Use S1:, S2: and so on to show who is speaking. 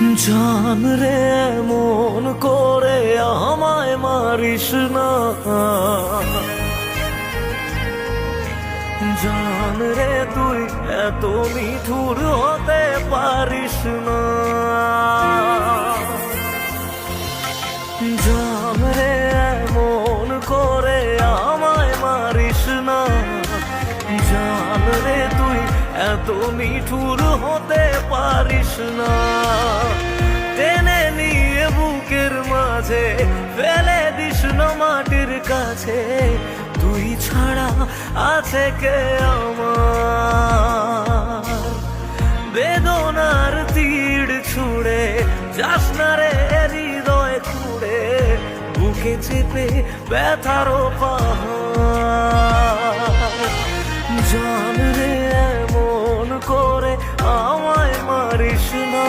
S1: জান রে মন করে আমায় মারিস না। জান রে, তুই এত মিঠুর হতে পারিস না। জান রে মন করে আমায় মারিস না। জান রে, তুই এত মিঠুর হতে পারিস না। মাঝে ফেলে দিস মাটির কাছে। তুই ছাড়া আছে কে আমার? বেদনার তীর ছুড়ে, যাস না রে হৃদয় খুঁড়ে। বুকে চেপে ব্যথারও পাহাড় জান রে করে আমায় মারিস না।